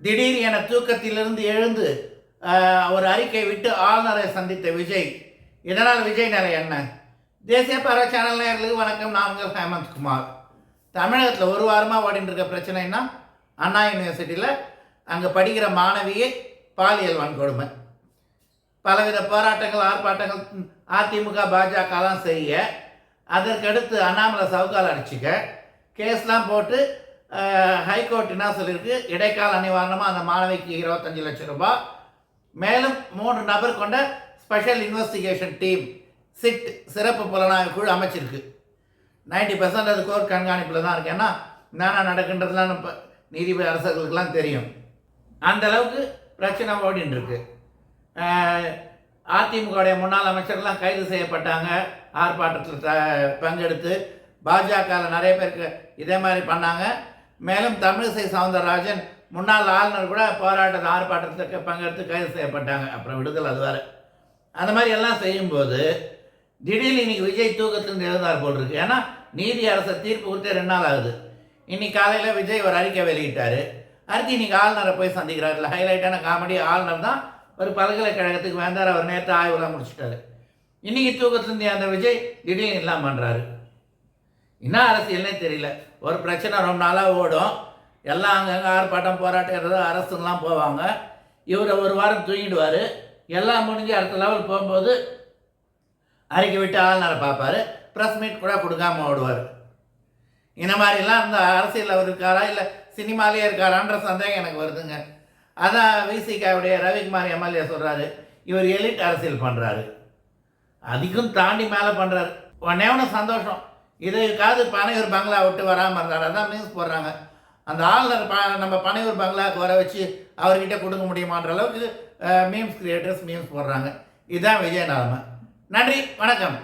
திடீர் என தூக்கத்திலிருந்து எழுந்து ஒரு அறிக்கை விட்டு ஆளுநரை சந்தித்த விஜய் இதனால் விஜய் நிலை என்ன? தேசிய பறவை சேனல் நேர்களுக்கு வணக்கம். நான் உங்கள் ஹேமந்த் குமார். தமிழகத்தில் ஒரு வாரமாக ஓடிட்டு இருக்க பிரச்சனைனா அண்ணா யூனிவர்சிட்டியில் அங்கே படிக்கிற மாணவியை பாலியல் வன்கொடுமை பலவித போராட்டங்கள் ஆர்ப்பாட்டங்கள் அதிமுக பாஜகலாம் செய்ய அதற்கடுத்து அண்ணாமலை சவுக்கால் அடிச்சுக்க கேஸ்லாம் போட்டு ஹைகோர்ட் என்ன சொல்லியிருக்கு? இடைக்கால நிவாரணமாக அந்த மாணவிக்கு இருபத்தஞ்சு லட்சம் ரூபாய். மேலும் மூன்று நபர் கொண்ட ஸ்பெஷல் இன்வெஸ்டிகேஷன் டீம் சிட் சிறப்பு புலனாய்வு குழு அமைச்சிருக்கு. நைன்டி பர்சன்ட் அது கோர்ட் கண்காணிப்பில் தான் இருக்கு. ஏன்னா என்னென்ன நடக்குன்றதுலாம் நம்ம நீதிபதி அரசர்களுக்கெல்லாம் தெரியும். அந்த அளவுக்கு பிரச்சனை ஓடின்னு இருக்கு. அதிமுகவுடைய முன்னாள் அமைச்சர்லாம் கைது செய்யப்பட்டாங்க. ஆர்ப்பாட்டத்தில் த பங்கெடுத்து. பாஜகவில் நிறைய பேருக்கு இதே மாதிரி பண்ணாங்க. மேலும் தமிழிசை சவுந்தரராஜன் முன்னாள் ஆளுநர் கூட போராட்டத்தில் ஆர்ப்பாட்டத்தில் பங்கெடுத்து கைது செய்யப்பட்டாங்க. அப்புறம் விடுதல் அது வேறு. அந்த மாதிரி எல்லாம் செய்யும்போது திடீர்னு இன்னைக்கு விஜய் தூக்கத்தில் இருந்தார் போல் இருக்கு. ஏன்னா நீதி அரசை தீர்ப்பு கொடுத்தே ரெண்டு நாள் ஆகுது. இன்னைக்கு காலையில் விஜய் ஒரு அறிக்கை வெளியிட்டார். அடுத்து இன்னைக்கு ஆளுநரை போய் சந்திக்கிறார். இல்லை ஹைலைட்டான காமெடி ஆளுநர் தான் ஒரு பல்கலைக்கழகத்துக்கு வந்தார். அவர் நேற்று ஆய்வுலாம் முடிச்சிட்டாரு. இன்னைக்கு தூக்கத்துலேருந்து அந்த விஜய் திடீர்னு இல்லாமல் பண்ணுறாரு என்ன அரசியல்னே தெரியல. ஒரு பிரச்சனை ரொம்ப நாளாக ஓடும். எல்லாம் அங்கங்கே ஆர்ப்பாட்டம் போராட்டம் ஏதாவது அரசுலாம் போவாங்க. இவர் ஒரு வாரம் தூங்கிடுவார். எல்லாம் முடிஞ்சு அடுத்த லெவல் போகும்போது அறிக்கை விட்டு ஆளுநரை பார்ப்பார். ப்ரெஸ் மீட் கூட கொடுக்காம ஓடுவார். இந்த மாதிரிலாம் இந்த அரசியல் அவர் இருக்காரா? இல்லை சினிமாலேயே இருக்காரான்ற சந்தேகம் எனக்கு வருதுங்க. அதான் விசிகாவுடைய ரவிக்குமார் எம்எல்ஏ சொல்கிறாரு இவர் எலிட் அரசியல் பண்ணுறாரு அதுக்கும் தாண்டி மேலே பண்ணுறாரு உடனே ஒன்று சந்தோஷம். இதுக்காவது பனையூர் பங்களா விட்டு வராமல் இருந்தார் அதான் நியூஸ் போடுறாங்க. அந்த ஆளுநர் ப நம்ம பனையூர் பங்களாவுக்கு வர வச்சு அவர்கிட்ட கொடுக்க முடியுமான்ற அளவுக்கு மீம்ஸ் கிரியேட்டர்ஸ் மீம்ஸ் போடுறாங்க. இதுதான் விஜய நிலமை நன்றி வணக்கம்.